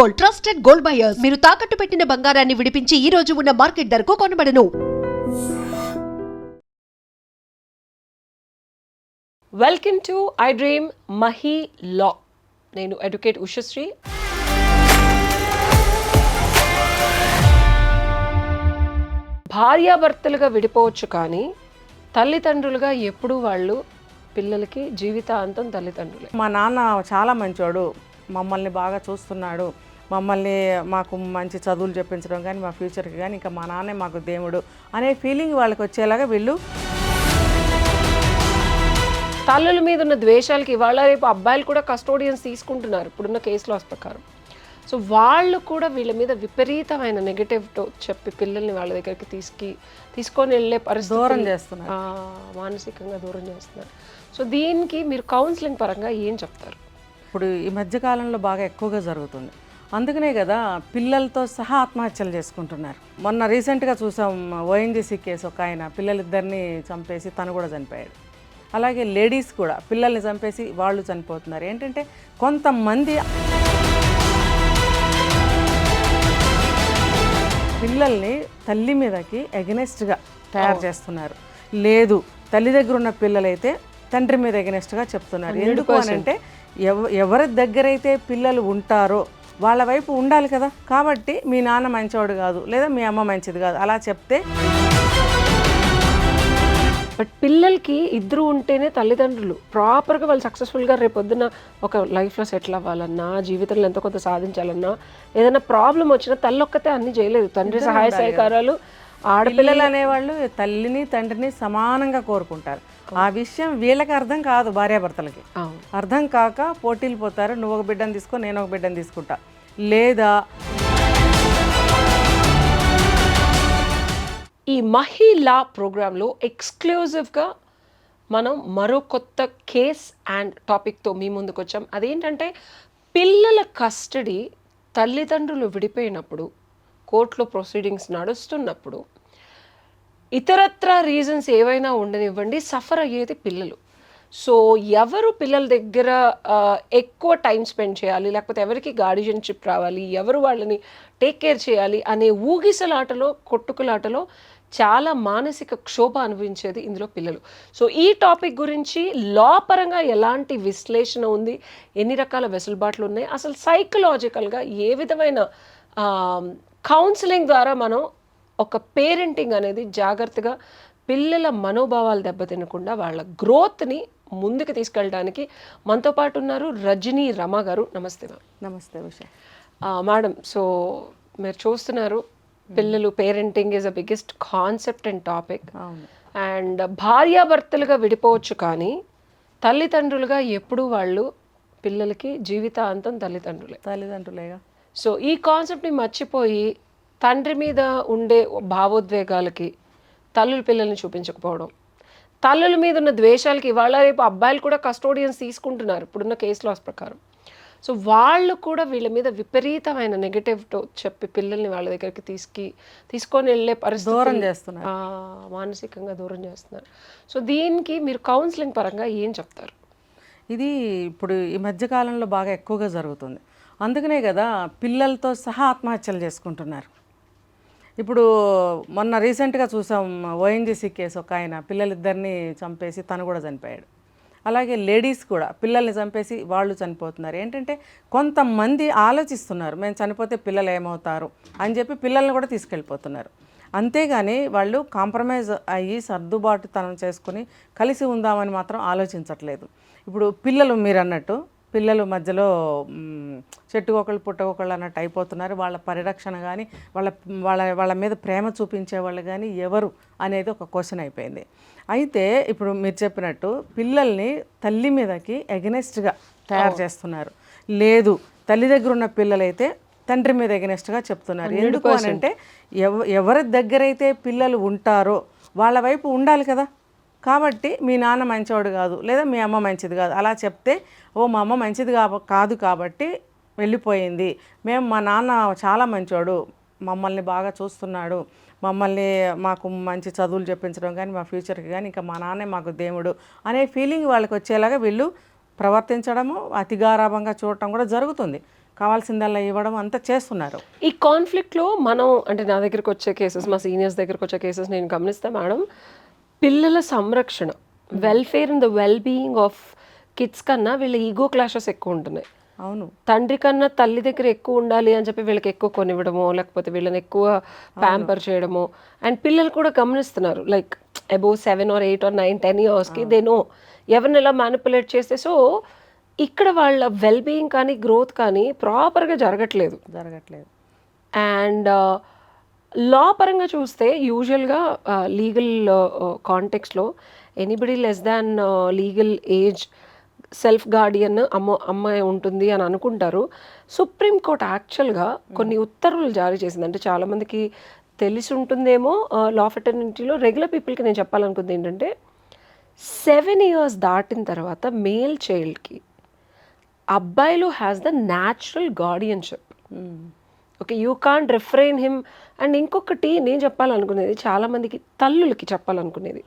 Gold trusted gold buyers. మీరు తాకట్టు పెట్టిన బంగారాన్ని విడిపించి ఈ రోజు ఉన్న మార్కెట్ ధరకు కొనబడను. Welcome to I dream Mahila నేను అడ్వకేట్ ఉషశ్రీ భార్యాభర్తలుగా విడిపోవచ్చు కానీ తల్లిదండ్రులుగా ఎప్పుడూ వాళ్ళు పిల్లలకి జీవితాంతం తల్లిదండ్రులే. మా నాన్న చాలా మంచోడు. మమ్మల్ని బాగా చూస్తున్నాడు. మమ్మల్ని మాకు మంచి చదువులు చెప్పించడం కానీ మా ఫ్యూచర్కి కానీ ఇంకా మా నాన్నే మాకు దేవుడు అనే ఫీలింగ్ వాళ్ళకి వచ్చేలాగా వీళ్ళు. తల్లుల మీద ఉన్న ద్వేషాలకి ఇవాళ రేపు అబ్బాయిలు కూడా కస్టోడియన్స్ తీసుకుంటున్నారు ఇప్పుడున్న కేసు లాస్ ప్రకారం సో వాళ్ళు కూడా వీళ్ళ మీద విపరీతమైన నెగటివ్ చెప్పి పిల్లల్ని వాళ్ళ దగ్గరికి తీసుకి తీసుకొని వెళ్ళే పరిస్థితి దూరం చేస్తున్నారు. మానసికంగా దూరం చేస్తున్నారు. సో దీనికి మీరు కౌన్సిలింగ్ పరంగా ఏం చెప్తారు? ఇప్పుడు ఈ మధ్యకాలంలో బాగా ఎక్కువగా జరుగుతుంది. అందుకనే కదా పిల్లలతో సహా ఆత్మహత్యలు చేసుకుంటున్నారు. మొన్న రీసెంట్గా చూసాం ఓఎన్జీసీ కేసు ఒక ఆయన పిల్లలిద్దరిని చంపేసి తను కూడా చనిపోయాడు. అలాగే లేడీస్ కూడా పిల్లల్ని చంపేసి వాళ్ళు చనిపోతున్నారు. ఏంటంటే కొంతమంది పిల్లల్ని తల్లి మీదకి ఎగనెస్ట్గా తయారు చేస్తున్నారు. లేదు తల్లి దగ్గర ఉన్న పిల్లలైతే తండ్రి మీద ఎగనెస్ట్గా చెప్తున్నారు. ఎందుకు అని అంటే ఎవ ఎవరి దగ్గరైతే పిల్లలు ఉంటారో వాళ్ళ వైపు ఉండాలి కదా. కాబట్టి మీ నాన్న మంచివాడు కాదు లేదా మీ అమ్మ మంచిది కాదు అలా చెప్తే. బట్ పిల్లలకి ఇద్దరు ఉంటేనే తల్లిదండ్రులు. ప్రాపర్గా వాళ్ళు సక్సెస్ఫుల్గా రేపొద్దున ఒక లైఫ్లో సెటిల్ అవ్వాలన్నా జీవితంలో ఎంతో కొంత సాధించాలన్నా ఏదైనా ప్రాబ్లం వచ్చినా తల్లి ఒక్కతే అన్ని చేయలేదు. తండ్రి సహాయ సహకారాలు ఆడపిల్ల పిల్లలు అనేవాళ్ళు తల్లిని తండ్రిని సమానంగా కోరుకుంటారు. ఆ విషయం వీళ్ళకి అర్థం కాదు భార్యాభర్తలకి. అర్థం కాక పోటీలు పోతారు నువ్వు ఒక బిడ్డను తీసుకో నేను ఒక బిడ్డను తీసుకుంటా. లేదా ఈ మహిళా ప్రోగ్రాంలో ఎక్స్క్లూజివ్గా మనం మరో కొత్త కేస్ అండ్ టాపిక్తో మీ ముందుకు వచ్చాం అదేంటంటే పిల్లల కస్టడీ తల్లిదండ్రులు విడిపోయినప్పుడు కోర్టులో ప్రొసీడింగ్స్ నడుస్తున్నప్పుడు ఇతరత్ర రీజన్స్ ఏవైనా ఉండనివ్వండి సఫర్ అయ్యేది పిల్లలు. సో ఎవరు పిల్లల దగ్గర ఎక్కువ టైం స్పెండ్ చేయాలి లేకపోతే ఎవరికి గార్డియన్షిప్ రావాలి ఎవరు వాళ్ళని టేక్ కేర్ చేయాలి అనే ఊగిసలాటలో కొట్టుకులాటలో చాలా మానసిక క్షోభ అనుభవించేది ఇందులో పిల్లలు. సో ఈ టాపిక్ గురించి లా పరంగా ఎలాంటి విశ్లేషణ ఉంది ఎన్ని రకాల వెసులుబాట్లు ఉన్నాయి అసలు సైకలాజికల్గా ఏ విధమైన కౌన్సిలింగ్ ద్వారా మనం ఒక పేరెంటింగ్ అనేది జాగ్రత్తగా పిల్లల మనోభావాలు దెబ్బతినకుండా వాళ్ళ గ్రోత్ని ముందుకు తీసుకెళ్ళడానికి మనతో పాటు ఉన్నారు రజనీ రమ గారు. నమస్తే మ్యామ్ నమస్తే ఉష. మేడం సో మీరు చూస్తున్నారు పిల్లలు parenting is a biggest concept and topic and భార్యాభర్తలుగా విడిపోవచ్చు కానీ తల్లిదండ్రులుగా ఎప్పుడూ వాళ్ళు పిల్లలకి జీవితాంతం తల్లిదండ్రులే. తల్లిదండ్రులేగా? సో ఈ కాన్సెప్ట్ని మర్చిపోయి తండ్రి మీద ఉండే భావోద్వేగాలకి తల్లుల పిల్లల్ని చూపించకపోవడం తల్లుల మీద ఉన్న ద్వేషాలకి ఇవాళ రేపు అబ్బాయిలు కూడా కస్టోడియన్స్ తీసుకుంటున్నారు. ఇప్పుడున్న కేసు లాస్ ప్రకారం. సో వాళ్ళు కూడా వీళ్ళ మీద విపరీతమైన నెగటివ్ చెప్పి పిల్లల్ని వాళ్ళ దగ్గరికి తీసుకి తీసుకొని వెళ్ళే పరిస్థితి దూరం చేస్తున్నారు. మానసికంగా దూరం చేస్తున్నారు. సో దీనికి మీరు కౌన్సిలింగ్ పరంగా ఏం చెప్తారు? ఇది ఇప్పుడు ఈ మధ్యకాలంలో బాగా ఎక్కువగా జరుగుతుంది. అందుకనే కదా పిల్లలతో సహా ఆత్మహత్యలు చేసుకుంటున్నారు. ఇప్పుడు మొన్న రీసెంట్గా చూసాం ఓఎన్జీసీ కేసు ఒక ఆయన పిల్లలిద్దరిని చంపేసి తను కూడా చనిపోయాడు. అలాగే లేడీస్ కూడా పిల్లల్ని చంపేసి వాళ్ళు చనిపోతున్నారు. ఏంటంటే కొంతమంది ఆలోచిస్తున్నారు మేము చనిపోతే పిల్లలు ఏమవుతారు? అని చెప్పి పిల్లల్ని కూడా తీసుకెళ్ళిపోతున్నారు. అంతేగాని వాళ్ళు కాంప్రమైజ్ అయ్యి సర్దుబాటుతనం చేసుకుని కలిసి ఉందామని మాత్రం ఆలోచించట్లేదు. ఇప్పుడు పిల్లలు మీరు అన్నట్టు పిల్లలు మధ్యలో చెట్టుకొకళ్ళు పుట్టకొకళ్ళు అన్నట్టు అయిపోతున్నారు. వాళ్ళ పరిరక్షణ కానీ వాళ్ళ వాళ్ళ వాళ్ళ మీద ప్రేమ చూపించే వాళ్ళు కానీ ఎవరు అనేది ఒక క్వశ్చన్ అయిపోయింది. అయితే ఇప్పుడు మీరు చెప్పినట్టు పిల్లల్ని తల్లి మీదకి ఎగనెస్ట్గా తయారు చేస్తున్నారు. లేదు తల్లి దగ్గర ఉన్న పిల్లలైతే తండ్రి మీద ఎగనెస్ట్గా చెప్తున్నారు. ఎందుకు అని అంటే ఎవ ఎవరి దగ్గరైతే పిల్లలు ఉంటారో వాళ్ళ వైపు ఉండాలి కదా. కాబట్టి మీ నాన్న మంచివాడు కాదు లేదా మీ అమ్మ మంచిది కాదు. అలా చెప్తే ఓ మా అమ్మ మంచిది కాబ కాదు కాబట్టి వెళ్ళిపోయింది. మేము మా నాన్న చాలా మంచివాడు మమ్మల్ని బాగా చూస్తున్నాడు. మమ్మల్ని మాకు మంచి చదువులు చెప్పించడం కానీ మా ఫ్యూచర్కి కానీ ఇంకా మా నాన్నే మాకు దేవుడు అనే ఫీలింగ్ వాళ్ళకి వచ్చేలాగా వీళ్ళు ప్రవర్తించడము అతిగారాభంగా చూడటం కూడా జరుగుతుంది. కావాల్సిందల్లా ఇవ్వడం అంతా చేస్తున్నారు. ఈ కాన్ఫ్లిక్ట్లో మనం అంటే నా దగ్గరకు వచ్చే కేసెస్ మా సీనియర్స్ దగ్గరకు వచ్చే కేసెస్ నేను గమనిస్తే మేడం. పిల్లల సంరక్షణ. Welfare and the well being of kids కన్నా వీళ్ళ ఈగో క్లాషెస్ ఎక్కువ ఉంటున్నాయి. అవును. తండ్రి కన్నా తల్లి దగ్గర ఎక్కువ ఉండాలి అని చెప్పి వీళ్ళకి ఎక్కువ కొనివ్వడమో లేకపోతే వీళ్ళని ఎక్కువ ప్యాంపర్ చేయడమో. అండ్ పిల్లలు కూడా గమనిస్తున్నారు. Like above seven or eight or nine ten ఇయర్స్కి దే నో ఎవరిని ఎలా మ్యానిపులేట్ చేస్తే సో ఇక్కడ వాళ్ళ వెల్ బీయింగ్ కానీ గ్రోత్ కానీ ప్రాపర్గా జరగట్లేదు. జరగట్లేదు. అండ్ లా పరంగా చూస్తే యూజువల్గా legal కాంటెక్స్లో anybody less than legal age self guardian అమ్మ అమ్మాయి ఉంటుంది అని అనుకుంటారు. సుప్రీంకోర్టు యాక్చువల్గా కొన్ని ఉత్తర్వులు జారీ చేసింది. అంటే చాలామందికి తెలిసి ఉంటుందేమో లా ఫెటర్నిటీలో రెగ్యులర్ పీపుల్కి నేను చెప్పాలనుకుంది ఏంటంటే సెవెన్ ఇయర్స్ దాటిన తర్వాత మేల్ చైల్డ్కి అబ్బాయిలు has the natural guardianship okay you can refrain him and ఇంకొకటి నేను చెప్పాలనుకునేది చాలామందికి తల్లులకి చెప్పాలనుకునేది.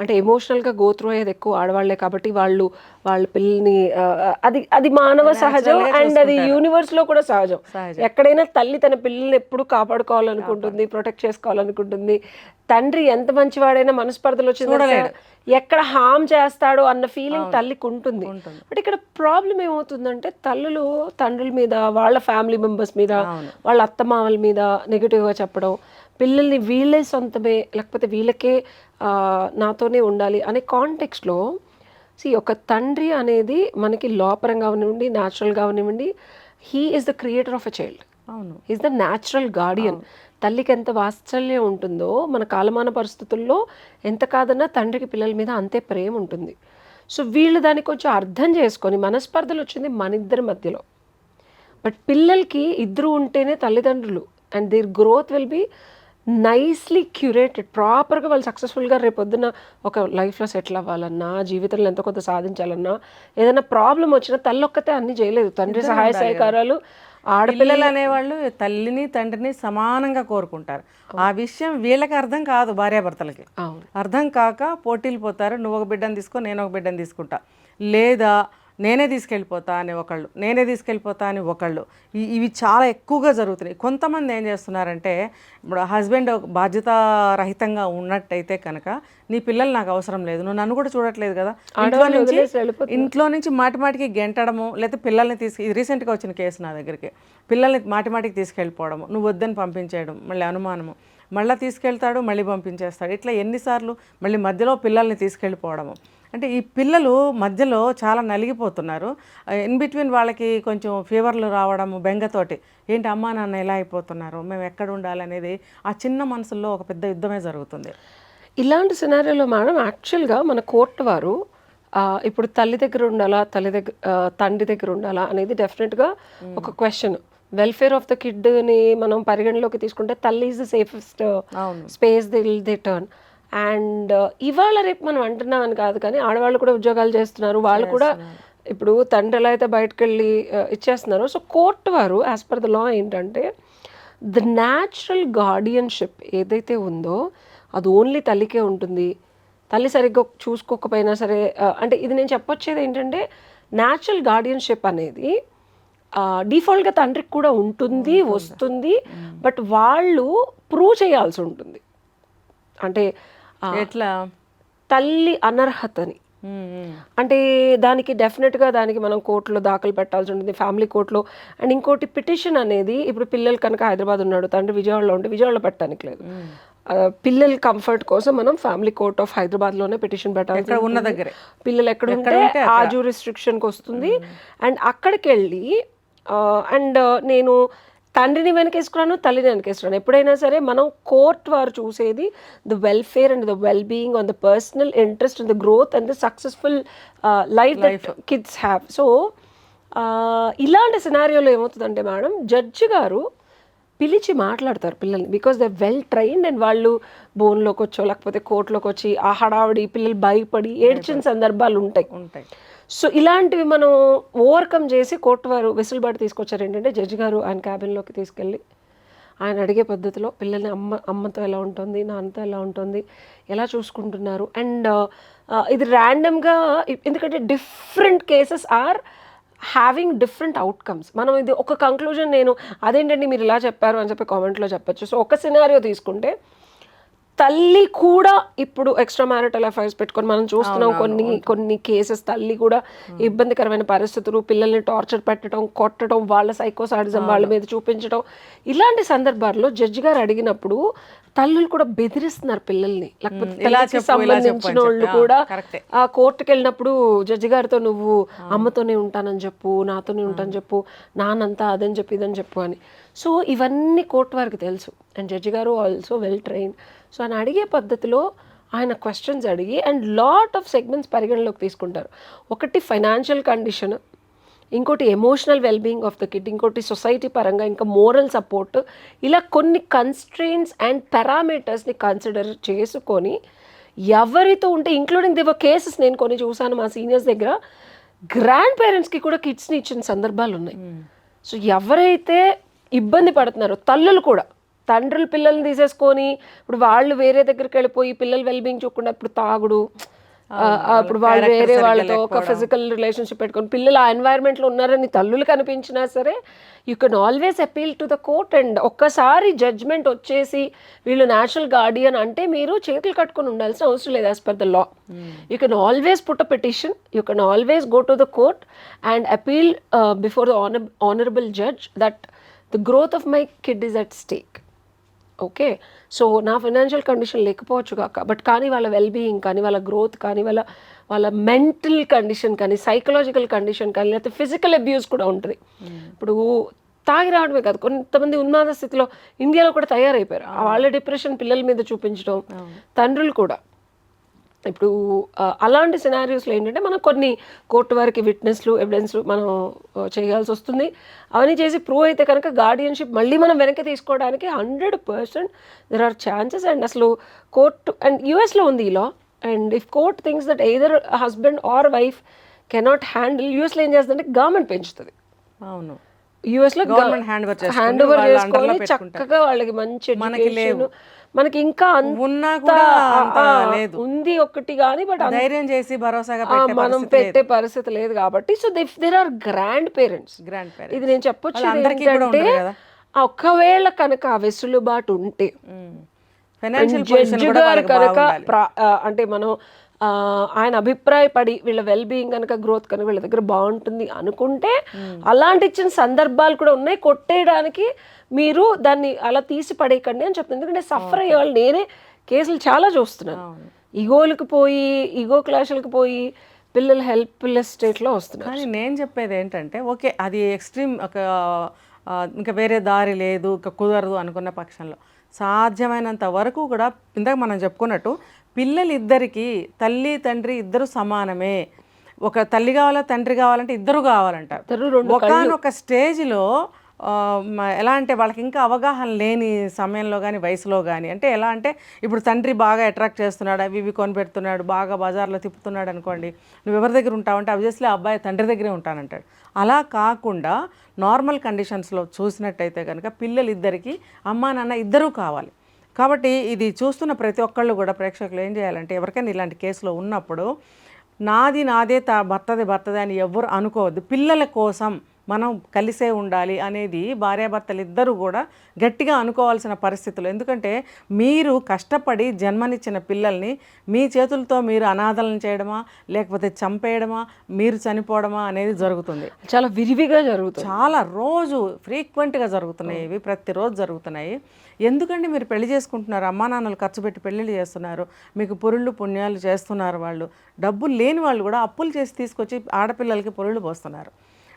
అంటే ఎమోషనల్గా గో త్రూ అయ్యేది ఎక్కువ ఆడవాళ్ళే కాబట్టి వాళ్ళు వాళ్ళ పిల్లల్ని అది అది మానవ సహజం అండ్ అది యూనివర్స్లో కూడా సహజం. ఎక్కడైనా తల్లి తన పిల్లల్ని ఎప్పుడు కాపాడుకోవాలనుకుంటుంది ప్రొటెక్ట్ చేసుకోవాలనుకుంటుంది తండ్రి ఎంత మంచివాడైనా మనస్పర్ధలు వచ్చింది ఎక్కడ హామ్ చేస్తాడో అన్న ఫీలింగ్ తల్లికి ఉంటుంది. బట్ ఇక్కడ ప్రాబ్లం ఏమవుతుందంటే తల్లులు తండ్రుల మీద వాళ్ళ ఫ్యామిలీ మెంబర్స్ మీద వాళ్ళ అత్తమామల మీద నెగిటివ్గా చెప్పడం పిల్లల్ని వీళ్ళే సొంతమే లేకపోతే వీళ్ళకే నాతోనే ఉండాలి అనే కాంటెక్స్లో సి ఒక తండ్రి అనేది మనకి లోపరంగా కానివ్వండి న్యాచురల్గా కానివ్వండి he is the creator of a child అవును. ఈజ్ ద న్యాచురల్ గార్డియన్ తల్లికి ఎంత వాత్సల్యం ఉంటుందో మన కాలమాన పరిస్థితుల్లో ఎంత కాదన్నా తండ్రికి పిల్లల మీద అంతే ప్రేమ ఉంటుంది. సో వీళ్ళు దాన్ని కొంచెం అర్థం చేసుకొని మనస్పర్ధలు వచ్చింది మన ఇద్దరి మధ్యలో. బట్ పిల్లలకి ఇద్దరు ఉంటేనే తల్లిదండ్రులు and their growth will be nicely curated ప్రాపర్గా వాళ్ళు సక్సెస్ఫుల్గా రేపొద్దున ఒక లైఫ్లో సెటిల్ అవ్వాలన్నా జీవితంలో ఎంతో కొంత సాధించాలన్నా ఏదైనా ప్రాబ్లం వచ్చినా తల్లి ఒక్కతే అన్ని చేయలేదు. తండ్రి సహాయ సహకారాలు ఆడపిల్ల పిల్లలు అనేవాళ్ళు తల్లిని తండ్రిని సమానంగా కోరుకుంటారు. ఆ విషయం వీళ్ళకి అర్థం కాదు భార్యాభర్తలకి. అర్థం కాక పోటీలు పోతారు. నువ్వు ఒక బిడ్డను తీసుకో నేను ఒక బిడ్డను తీసుకుంటా. లేదా నేనే తీసుకెళ్ళిపోతా అని ఒకళ్ళు నేనే తీసుకెళ్ళిపోతా అని ఒకళ్ళు. ఇవి చాలా ఎక్కువగా జరుగుతున్నాయి. కొంతమంది ఏం చేస్తున్నారంటే ఇప్పుడు హస్బెండ్ బాధ్యతారహితంగా ఉన్నట్టయితే కనుక నీ పిల్లలు నాకు అవసరం లేదు నువ్వు నన్ను కూడా చూడట్లేదు కదా. ఇంట్లో నుంచి. ఇంట్లో నుంచి మాటి మాటికి గెంటడము లేకపోతే పిల్లల్ని తీసుకు రీసెంట్గా వచ్చిన కేసు నా దగ్గరికి. పిల్లల్ని మాటి మాటికి తీసుకెళ్ళిపోవడము నువ్వు వద్దని పంపించేయడం మళ్ళీ అనుమానము. మళ్ళీ తీసుకెళ్తాడు మళ్ళీ పంపించేస్తాడు. ఇట్లా ఎన్నిసార్లు మళ్ళీ మధ్యలో పిల్లల్ని తీసుకెళ్ళిపోవడము. అంటే ఈ పిల్లలు మధ్యలో చాలా నలిగిపోతున్నారు. ఇన్ బిట్వీన్ వాళ్ళకి కొంచెం ఫీవర్లు రావడము బెంగతోటి ఏంటి అమ్మా నాన్న ఎలా అయిపోతున్నారు? మేము ఎక్కడ ఉండాలనేది? ఆ చిన్న మనసుల్లో ఒక పెద్ద యుద్ధమే జరుగుతుంది. ఇలాంటి సినారియోలో మేడం యాక్చువల్గా మన కోర్టు వారు ఇప్పుడు తల్లి దగ్గర ఉండాలా తల్లి దగ్గర తండ్రి దగ్గర ఉండాలా అనేది డెఫినెట్గా ఒక క్వశ్చన్ వెల్ఫేర్ ఆఫ్ ద కిడ్ని మనం పరిగణలోకి తీసుకుంటే తల్లి is the safest space till they turn and ఇవాళ రేపు మనం అంటున్నాం అని కాదు కానీ ఆడవాళ్ళు కూడా ఉద్యోగాలు చేస్తున్నారు. వాళ్ళు కూడా ఇప్పుడు తండ్రి ఎలా అయితే బయటకు వెళ్ళి ఆ, ఇచ్చేస్తున్నారు సో కోర్టు వారు యాజ్ పర్ ద లా ఏంటంటే ద న్యాచురల్ గార్డియన్షిప్ ఏదైతే ఉందో అది ఓన్లీ తల్లికే ఉంటుంది. తల్లి సరిగ్గా చూసుకోకపోయినా సరే ఆ, అంటే ఇది నేను చెప్పొచ్చేది ఏంటంటే న్యాచురల్ గార్డియన్షిప్ అనేది డిఫాల్ట్గా తండ్రికి కూడా ఉంటుంది వస్తుంది. బట్ వాళ్ళు ప్రూవ్ చేయాల్సి ఉంటుంది. అంటే ఎట్లా? తల్లి అనర్హతని. అంటే దానికి డెఫినెట్గా దానికి మనం కోర్టులో దాఖలు పెట్టాల్సి ఉంటుంది ఫ్యామిలీ కోర్టులో. అండ్ ఇంకోటి పిటిషన్ అనేది ఇప్పుడు పిల్లలు కనుక హైదరాబాద్ ఉన్నాడు తండ్రి విజయవాడలో ఉంటే విజయవాడలో పెట్టడానికి లేదు. పిల్లల కంఫర్ట్ కోసం మనం ఫ్యామిలీ కోర్ట్ ఆఫ్ హైదరాబాద్లోనే పిటిషన్ పెట్టాల్సి ఎక్కడ ఉన్న. దగ్గరే. పిల్లలు ఎక్కడ ఉంటే ఆ రిస్ట్రిక్షన్కి వస్తుంది. అండ్ అక్కడికి వెళ్ళి అండ్ నేను తండ్రిని వెనకేసుకున్నాను తల్లిని వెనకేసుకున్నాను. ఎప్పుడైనా సరే మనం కోర్ట్ వారు చూసేది the welfare and the well being on the personal interest and the growth and the successful life that kids have so ఇలాంటి సినారియోలో ఏమవుతుందంటే మేడం జడ్జి గారు పిలిచి మాట్లాడతారు పిల్లల్ని because they well trained and వాళ్ళు బోన్లోకి వచ్చో లేకపోతే కోర్టులోకి వచ్చి ఆ హడావిడి పిల్లలు భయపడి ఏడ్చిన సందర్భాలు ఉంటాయి. ఉంటాయి. సో ఇలాంటివి మనం ఓవర్కమ్ చేసి కోర్టు వారు వెసులుబాటు తీసుకొచ్చారు ఏంటంటే జడ్జి గారు ఆయన క్యాబిన్లోకి తీసుకెళ్ళి ఆయన అడిగే పద్ధతిలో పిల్లల్ని అమ్మ అమ్మతో ఎలా ఉంటుంది నాన్నతో ఎలా ఉంటుంది ఎలా చూసుకుంటున్నారు. అండ్ ఇది ర్యాండమ్గా ఎందుకంటే different cases are having different outcomes మనం ఇది ఒక కంక్లూజన్ నేను అదేంటండి మీరు ఇలా చెప్పారు అని చెప్పి కామెంట్లో చెప్పొచ్చు. సో ఒక సినారియో తీసుకుంటే తల్లి కూడా ఇప్పుడు ఎక్స్ట్రా మ్యారిటల్ అఫైర్స్ పెట్టుకొని మనం చూస్తున్నాం కొన్ని కొన్ని కేసెస్ తల్లి కూడా ఇబ్బందికరమైన పరిస్థితులు పిల్లల్ని టార్చర్ పెట్టడం కొట్టడం వాళ్ళ సైకోసాడిజం వాళ్ళ మీద చూపించడం. ఇలాంటి సందర్భాల్లో జడ్జి గారు అడిగినప్పుడు తల్లులు కూడా బెదిరిస్తున్నారు పిల్లల్ని. లేకపోతే సంబంధించిన వాళ్ళు కూడా. ఆ కోర్టుకి వెళ్ళినప్పుడు జడ్జి గారితో నువ్వు అమ్మతోనే ఉంటానని చెప్పు నాతోనే ఉంటానని చెప్పు నానంతా అదని చెప్పు ఇదని చెప్పు అని. సో ఇవన్నీ కోర్టు వారికి తెలుసు. అండ్ జడ్జి గారు ఆల్సో వెల్ ట్రైన్ సో ఆయన అడిగే పద్ధతిలో ఆయన క్వశ్చన్స్ అడిగి అండ్ లాట్ ఆఫ్ సెగ్మెంట్స్ పరిగణలోకి తీసుకుంటారు. ఒకటి ఫైనాన్షియల్ కండిషన్ ఇంకోటి emotional wellbeing of the kid ఇంకోటి సొసైటీ పరంగా ఇంకా మోరల్ సపోర్ట్ ఇలా కొన్ని కన్స్ట్రెయిన్స్ అండ్ పారామీటర్స్ని కన్సిడర్ చేసుకొని ఎవరితో ఉంటే ఇంక్లూడింగ్ దివ కేసెస్ నేను కొన్ని చూసాను మా సీనియర్స్ దగ్గర గ్రాండ్ పేరెంట్స్కి కూడా కిడ్స్ని ఇచ్చిన సందర్భాలు ఉన్నాయి. సో ఎవరైతే ఇబ్బంది పడుతున్నారో తల్లులు కూడా తండ్రులు పిల్లల్ని తీసేసుకొని ఇప్పుడు వాళ్ళు వేరే దగ్గరికి వెళ్ళిపోయి పిల్లలు వెల్బీయింగ్ చూడకుండా ఇప్పుడు తాగుడు ఇప్పుడు వాళ్ళు వేరే వాళ్ళతో ఒక ఫిజికల్ రిలేషన్షిప్ పెట్టుకొని పిల్లలు ఆ ఎన్వైరన్మెంట్లో ఉన్నారని తల్లులు కనిపించినా సరే you can always appeal to the court and ఒక్కసారి జడ్జ్మెంట్ వచ్చేసి వీళ్ళు నేషనల్ గార్డియన్ అంటే మీరు చేతులు కట్టుకొని ఉండాల్సిన అవసరం లేదు as per the law you can always put a petition you can always go to the court and appeal before the honour honourable judge that the growth of my kid is at stake okay. So నా financial condition లేకపోవచ్చు కాక but కానీ వాళ్ళ wellbeing కానీ వాళ్ళ growth కానీ వాళ్ళ వాళ్ళ మెంటల్ కండిషన్ కానీ సైకలాజికల్ కండిషన్ కానీ లేకపోతే ఫిజికల్ అబ్యూస్ కూడా ఉంటుంది. ఇప్పుడు తాగి రావడమే కాదు కొంతమంది ఉన్మాద స్థితిలో ఇండియాలో కూడా తయారైపోయారు. ఆ వాళ్ళ డిప్రెషన్ పిల్లల మీద చూపించడం తండ్రులు కూడా. ఇప్పుడు అలాంటి సినారియోస్లో ఏంటంటే మనం కొన్ని కోర్టు వారికి విట్నెస్లు ఎవిడెన్స్లు మనం చేయాల్సి వస్తుంది అవన్నీ చేసి ప్రూవ్ అయితే కనుక గార్డియన్షిప్ మళ్ళీ మనం వెనక్కి తీసుకోవడానికి hundred percent there are chances and అసలు కోర్టు అండ్ యూఎస్లో ఉంది ఈ law and if court things that either husband or wife cannot handle యూఎస్లో ఏం చేస్తుందంటే గవర్నమెంట్ పెంచుతుంది అవును యూఎస్లో చేసుకొని హ్యాండ్ ఓవర్ చేసుకొని పెట్టుకుంటారు. చక్కగా వాళ్ళకి మంచి లేవు. మనకి ఇంకా ఉన్నా లేదు. ఉంది ఒకటి కానీ బట్ ధైర్యం చేసి భరోసాగా మనం పెట్టే పరిస్థితి లేదు కాబట్టి so there are grandparents grandparents ఇది నేను చెప్పొచ్చు ఏంటంటే. ఆ ఒకవేళ కనుక ఆ వెసులుబాటు ఉంటే జడ్జి గారు కనుక అంటే మనం ఆయన అభిప్రాయపడి వీళ్ళ వెల్ బీయింగ్ కనుక గ్రోత్ కనుక వీళ్ళ దగ్గర బాగుంటుంది అనుకుంటే అలాంటి ఇచ్చిన సందర్భాలు కూడా ఉన్నాయి. కొట్టేయడానికి మీరు దాన్ని అలా తీసి పడేయకండి అని చెప్తుంది. ఎందుకంటే సఫర్ అయ్యే వాళ్ళు నేనే కేసులు చాలా చూస్తున్నాను. ఈగోలకు పోయి ఈగో క్లాషులకు పోయి పిల్లలు హెల్ప్లెస్ స్టేట్లో వస్తున్నారు. కానీ నేను చెప్పేది ఏంటంటే ఓకే అది ఎక్స్ట్రీమ్ ఒక ఇంకా వేరే దారి లేదు ఇంకా కుదరదు అనుకున్న పక్షంలో. సాధ్యమైనంత వరకు కూడా ఇందాక మనం చెప్పుకున్నట్టు పిల్లలిద్దరికీ తల్లి తండ్రి ఇద్దరు సమానమే. ఒక తల్లి కావాలా తండ్రి కావాలంటే ఇద్దరు కావాలంటారు. ఒకనొక స్టేజ్లో ఎలా అంటే వాళ్ళకి ఇంకా అవగాహన లేని సమయంలో కానీ వయసులో కానీ అంటే ఎలా అంటే ఇప్పుడు తండ్రి బాగా అట్రాక్ట్ చేస్తున్నాడు అవి ఇవి కొనిపెడుతున్నాడు బాగా బజార్లో తిప్పుతున్నాడు అనుకోండి నువ్వు ఎవరి దగ్గర ఉంటావంటే అబ్వియస్లీ ఆ అబ్బాయి తండ్రి దగ్గరే ఉంటానంటాడు. అలా కాకుండా నార్మల్ కండిషన్స్లో చూసినట్టయితే కనుక పిల్లలు ఇద్దరికి అమ్మా నాన్న ఇద్దరూ కావాలి. కాబట్టి ఇది చూస్తున్న ప్రతి ఒక్కళ్ళు కూడా ప్రేక్షకులు ఏం చేయాలంటే ఎవరికైనా ఇలాంటి కేసులో ఉన్నప్పుడు నాది నాదే తా భర్తది భర్తది అని ఎవరు అనుకోవద్దు. పిల్లల కోసం మనం కలిసే ఉండాలి అనేది భార్యాభర్తలు ఇద్దరు కూడా గట్టిగా అనుకోవాల్సిన పరిస్థితులు. ఎందుకంటే మీరు కష్టపడి జన్మనిచ్చిన పిల్లల్ని మీ చేతులతో మీరు అనాథలను చేయడమా లేకపోతే చంపేయడమా మీరు చనిపోవడమా అనేది జరుగుతుంది. చాలా విరివిగా జరుగుతుంది. చాలా రోజు ఫ్రీక్వెంట్గా జరుగుతున్నాయి. ఇవి ప్రతిరోజు జరుగుతున్నాయి. ఎందుకంటే మీరు పెళ్ళి చేసుకుంటున్నారు? అమ్మా నాన్నలు ఖర్చు పెట్టి పెళ్ళిళ్ళు చేస్తున్నారు. మీకు పొరుళ్ళు పుణ్యాలు చేస్తున్నారు వాళ్ళు. డబ్బులు లేని వాళ్ళు కూడా అప్పులు చేసి తీసుకొచ్చి ఆడపిల్లలకి పొరుళ్ళు పోస్తున్నారు.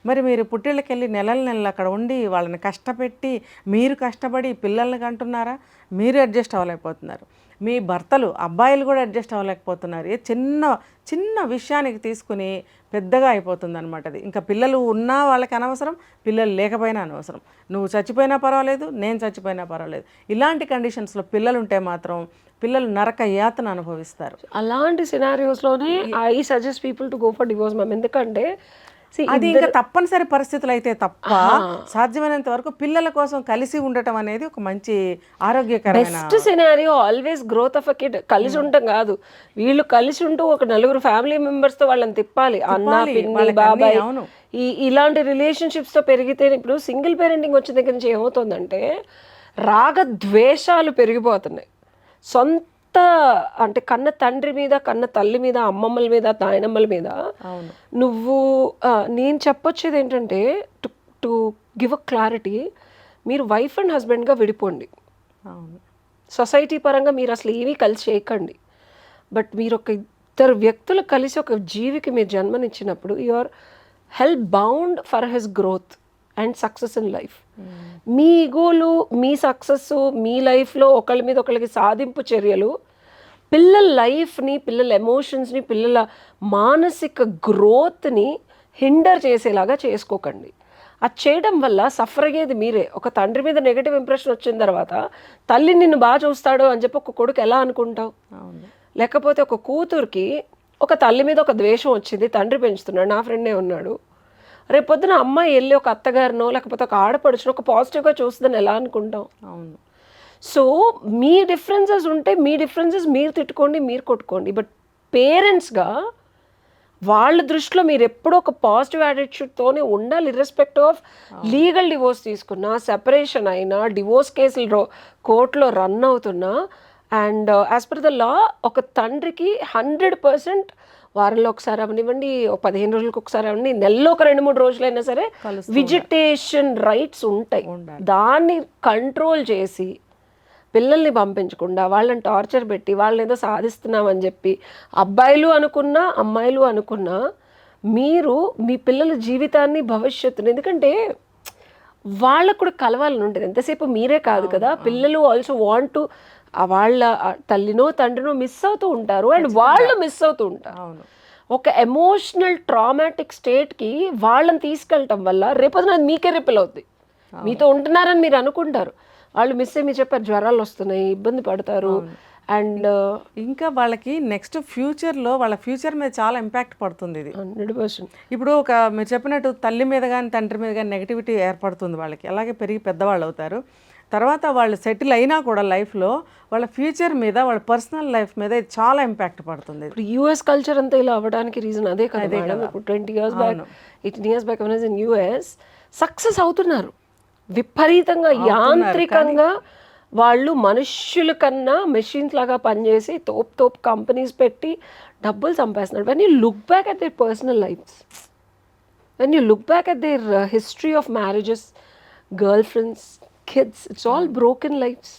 మరి మీరు పుట్టిళ్ళకి వెళ్ళి నెలల నెలలు అక్కడ ఉండి వాళ్ళని కష్టపెట్టి మీరు కష్టపడి పిల్లల్ని కంటున్నారా? మీరు అడ్జస్ట్ అవ్వలేకపోతున్నారు. మీ భర్తలు అబ్బాయిలు కూడా అడ్జస్ట్ అవ్వలేకపోతున్నారు. ఏ చిన్న చిన్న విషయానికి తీసుకుని పెద్దగా అయిపోతుంది అనమాట అది. ఇంకా పిల్లలు ఉన్నా వాళ్ళకి అనవసరం పిల్లలు లేకపోయినా అనవసరం. నువ్వు చచ్చిపోయినా పర్వాలేదు నేను చచ్చిపోయినా పర్వాలేదు. ఇలాంటి కండిషన్స్లో పిల్లలు ఉంటే మాత్రం పిల్లలు నరక యాతన అనుభవిస్తారు. అలాంటి సినారియోస్లోనే I suggest people to go for divorce ma'am. ఎందుకంటే అది ఇంకా తప్పనిసరి పరిస్థితులు అయితే తప్ప సాధ్యమైనంత వరకు పిల్లల కోసం కలిసి ఉండటం అనేది ఒక మంచి ఆరోగ్యకరమైన best scenario always growth of a kid కలిసి ఉండటం కాదు. వీళ్ళు కలిసి ఉంటూ ఒక నలుగురు ఫ్యామిలీ మెంబర్స్తో వాళ్ళని తిప్పాలి. అన్న పిన్ని బాబాయ్. ఈ ఇలాంటి రిలేషన్షిప్స్తో పెరిగితే ఇప్పుడు సింగిల్ పేరెంటింగ్ వచ్చిన దగ్గర నుంచి ఏమవుతుందంటే రాగ ద్వేషాలు పెరిగిపోతున్నాయి. సొంత అంటే కన్న తండ్రి మీద కన్న తల్లి మీద అమ్మమ్మల మీద నాయనమ్మల మీద నువ్వు నేను చెప్పొచ్చేది ఏంటంటే to to give a clarity మీరు వైఫ్ అండ్ హస్బెండ్గా విడిపోండి. సొసైటీ పరంగా మీరు అసలు ఏమీ కలిసి చేయకండి. బట్ మీరు ఒక ఇద్దరు వ్యక్తులు కలిసి ఒక జీవికి మీరు జన్మనిచ్చినప్పుడు you are help bound for his growth. And success in life. మీ ఈగోలు మీ సక్సెస్ మీ లైఫ్లో ఒకళ్ళ మీద ఒకళ్ళకి సాధింపు చర్యలు పిల్లల లైఫ్ని పిల్లల ఎమోషన్స్ని పిల్లల మానసిక గ్రోత్ని హిండర్ చేసేలాగా చేసుకోకండి. అది చేయడం వల్ల సఫర్ అయ్యేది మీరే. ఒక తండ్రి మీద నెగటివ్ ఇంప్రెషన్ వచ్చిన తర్వాత తల్లి నిన్ను బాగా చూస్తాడు అని చెప్పి ఒక కొడుకు ఎలా అనుకుంటావు? లేకపోతే ఒక కూతురికి ఒక తల్లి మీద ఒక ద్వేషం వచ్చింది తండ్రి పెంచుతున్నాడు నా ఫ్రెండే ఉన్నాడు రేపు పొద్దున అమ్మాయి వెళ్ళి ఒక అత్తగారినో లేకపోతే ఒక ఆడపడుచునో ఒక పాజిటివ్గా చూస్తుందని ఎలా అనుకుంటాం అవును. సో మీ డిఫరెన్సెస్ ఉంటే మీ డిఫరెన్సెస్ మీరు తిట్టుకోండి మీరు కొట్టుకోండి. బట్ పేరెంట్స్గా వాళ్ళ దృష్టిలో మీరు ఎప్పుడూ ఒక పాజిటివ్ యాటిట్యూడ్తోనే ఉండాలి. ఇర్రెస్పెక్టివ్ ఆఫ్ లీగల్ డివోర్స్ తీసుకున్నా సెపరేషన్ అయినా డివోర్స్ కేసులు రో కోర్టులో రన్ అవుతున్నా and as per the law ఒక తండ్రికి హండ్రెడ్ పర్సెంట్ వారంలో ఒకసారి అవనివ్వండి ఒక పదిహేను రోజులకు ఒకసారి అవన్నీ నెలలో ఒక రెండు మూడు రోజులైనా సరే విజిటేషన్ రైట్స్ ఉంటాయి. దాన్ని కంట్రోల్ చేసి పిల్లల్ని పంపించకుండా వాళ్ళని టార్చర్ పెట్టి వాళ్ళని ఏదో సాధిస్తున్నామని చెప్పి అబ్బాయిలు అనుకున్నా అమ్మాయిలు అనుకున్నా మీరు మీ పిల్లల జీవితాన్ని భవిష్యత్తుని ఎందుకంటే వాళ్ళకు కూడా కలవాలని ఉంటుంది. ఎంతసేపు మీరే కాదు కదా పిల్లలు ఆల్సో వాంట్ టు వాళ్ళ తల్లినో తండ్రినో మిస్ అవుతూ ఉంటారు. అండ్ వాళ్ళు మిస్ అవుతూ ఉంటారు. అవును. ఒక ఎమోషనల్ ట్రామాటిక్ స్టేట్కి వాళ్ళని తీసుకెళ్ళటం వల్ల రేపొద్దున మీకే రిపెల్ అవుద్ది. మీతో ఉంటున్నారని మీరు అనుకుంటారు. వాళ్ళు మిస్ అయ్యి మీరు చెప్పారు జ్వరాలు వస్తున్నాయి ఇబ్బంది పడతారు. అండ్ ఇంకా వాళ్ళకి నెక్స్ట్ ఫ్యూచర్లో వాళ్ళ ఫ్యూచర్ మీద చాలా ఇంపాక్ట్ పడుతుంది ఇది. Hundred percent. ఇప్పుడు ఒక మీరు చెప్పినట్టు తల్లి మీద కానీ తండ్రి మీద కానీ నెగిటివిటీ ఏర్పడుతుంది వాళ్ళకి. అలాగే పెరిగి పెద్దవాళ్ళు అవుతారు. తర్వాత వాళ్ళు సెటిల్ అయినా కూడా లైఫ్లో వాళ్ళ ఫ్యూచర్ మీద వాళ్ళ పర్సనల్ లైఫ్ మీద ఇది చాలా ఇంపాక్ట్ పడుతుంది. ఇప్పుడు యూఎస్ కల్చర్ అంతా ఇలా అవ్వడానికి రీజన్ అదే కదా ఇప్పుడు twenty years back eighteen years back in US success అవుతున్నారు. విపరీతంగా యాంత్రికంగా వాళ్ళు మనుష్యుల కన్నా మెషిన్స్ లాగా పనిచేసి తోప్ తోప్ కంపెనీస్ పెట్టి డబ్బులు సంపాదిస్తున్నారు. When you look back at their personal lives when you look back at their history of marriages girlfriends kids it's all broken lives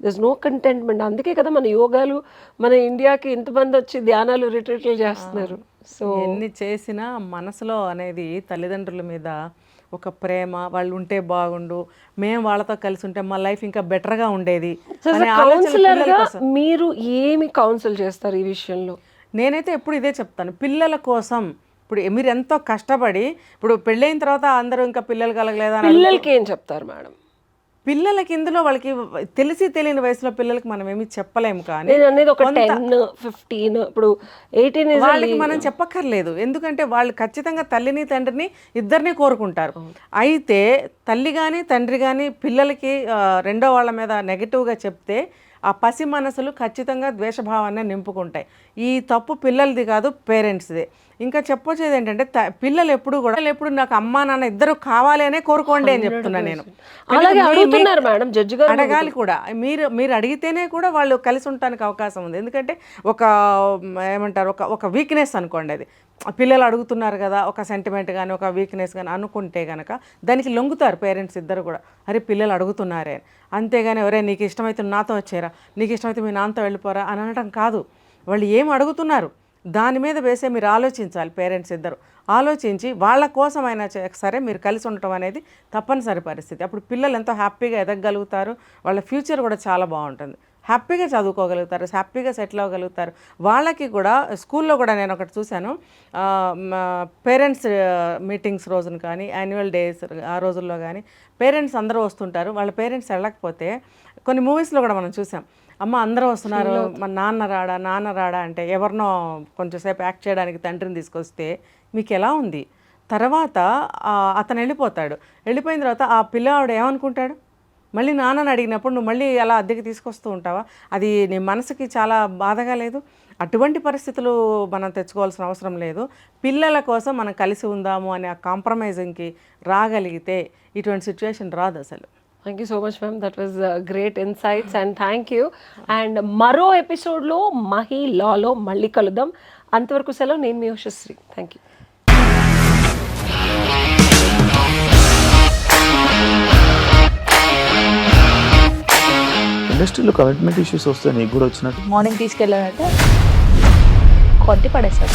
thus no contentment అందుకే కదా మన యోగాలు మన ఇండియాకి ఇంతమంది వచ్చి ధ్యానాలు రిట్రీట్లు చేస్తున్నారు. సో ఎన్ని చేసినా మనసులో అనేది తల్లిదండ్రుల మీద ఒక ప్రేమ వాళ్ళు ఉంటే బాగుండు మేము వాళ్ళతో కలిసి ఉంటే మా లైఫ్ ఇంకా బెటర్గా ఉండేది అనే ఆలోచన కౌన్సిలర్ పిల్లల గా కోసం. మీరు ఏమి కౌన్సిల్ చేస్తారు ఈ విషయంలో? నేనైతే ఎప్పుడు ఇదే చెప్తాను. పిల్లల కోసం ఇప్పుడు మీరు ఎంతో కష్టపడి ఇప్పుడు పెళ్ళైన తర్వాత అందరూ ఇంకా పిల్లలు కలగలేదా పిల్లలకి ఏం చెప్తారు మేడం? పిల్లలకి ఇందులో వాళ్ళకి తెలిసి తెలియని వయసులో పిల్లలకి మనం ఏమి చెప్పలేము కానీ నేను అనేది ఒక టెన్ ఫిఫ్టీన్ ఇప్పుడు ఎయిటీన్ వాళ్ళకి మనం చెప్పక్కర్లేదు. ఎందుకంటే వాళ్ళు ఖచ్చితంగా తల్లిని తండ్రిని ఇద్దరిని కోరుకుంటారు. అయితే తల్లి కానీ తండ్రి కానీ పిల్లలకి రెండో వాళ్ళ మీద నెగిటివ్గా చెప్తే ఆ పసి మనసులు ఖచ్చితంగా ద్వేషభావాన్ని నింపుకుంటాయి. ఈ తప్పు పిల్లలది కాదు పేరెంట్స్ది ఇంకా చెప్పొచ్చేది ఏంటంటే పిల్లలు ఎప్పుడు కూడా ఎప్పుడు నాకు అమ్మా నాన్న ఇద్దరు కావాలి అనే కోరుకోండి అని చెప్తున్నా నేను. అడుగుతున్నారు మేడం జడ్జి గారు అడగాలి కూడా. మీరు మీరు అడిగితేనే కూడా వాళ్ళు కలిసి ఉండటానికి అవకాశం ఉంది. ఎందుకంటే ఒక ఏమంటారు ఒక ఒక వీక్నెస్ అనుకోండి అది. పిల్లలు అడుగుతున్నారు కదా ఒక సెంటిమెంట్ కానీ ఒక వీక్నెస్ కానీ అనుకుంటే కనుక దానికి లొంగుతారు పేరెంట్స్ ఇద్దరు కూడా. అరే పిల్లలు అడుగుతున్నారే. అంతేగాని ఎవరే నీకు ఇష్టమైతే నాతో వచ్చేరా నీకు ఇష్టమైతే మీ నాన్నతో వెళ్ళిపోరా అని అనడం కాదు. వాళ్ళు ఏం అడుగుతున్నారు? దాని మీద వేసే మీరు ఆలోచించాలి పేరెంట్స్ ఇద్దరు. ఆలోచించి వాళ్ళ కోసమైనా సరే మీరు కలిసి ఉండటం అనేది తప్పనిసరి పరిస్థితి. అప్పుడు పిల్లలు ఎంతో హ్యాపీగా ఎదగగలుగుతారు. వాళ్ళ ఫ్యూచర్ కూడా చాలా బాగుంటుంది. హ్యాపీగా చదువుకోగలుగుతారు హ్యాపీగా సెటిల్ అవ్వగలుగుతారు. వాళ్ళకి కూడా స్కూల్లో కూడా నేను ఒకటి చూశాను. పేరెంట్స్ మీటింగ్స్ రోజున కానీ యాన్యువల్ డేస్ ఆ రోజుల్లో కానీ పేరెంట్స్ అందరూ వస్తుంటారు. వాళ్ళ పేరెంట్స్ వెళ్ళకపోతే కొన్ని మూవీస్లో కూడా మనం చూసాం. అమ్మ అందరూ వస్తున్నారు మా నాన్న రాడా నాన్న రాడా అంటే ఎవరినో కొంచెంసేపు యాక్ట్ చేయడానికి తండ్రిని తీసుకొస్తే మీకు ఎలా ఉంది? తర్వాత అతను వెళ్ళిపోతాడు. వెళ్ళిపోయిన తర్వాత ఆ పిల్లవాడు ఏమనుకుంటాడు? మళ్ళీ నాన్నని అడిగినప్పుడు నువ్వు మళ్ళీ అలా అద్దెకి తీసుకొస్తూ ఉంటావా? అది నీ మనసుకి చాలా బాధగా లేదు? అటువంటి పరిస్థితులు మనం తెచ్చుకోవాల్సిన అవసరం లేదు. పిల్లల కోసం మనం కలిసి ఉందాము అనే ఆ కాంప్రమైజింగ్కి రాగలిగితే ఇటువంటి సిచ్యువేషన్ రాదు అసలు thank you so much ma'am that was great insights and thank you and మరో ఎపిసోడ్లో మహి లాలో మళ్ళీ కలుద్దాం. అంతవరకు సెలవు. నేను మీ ఉషశ్రీ. థ్యాంక్ యూ ఇండస్ట్రీలో కమిట్మెంట్ ఇష్యూస్ వస్తే నీకు కూడా వచ్చినట్టు. మార్నింగ్ తీసుకెళ్ళాడంటే కొట్టి పడేస్తాడు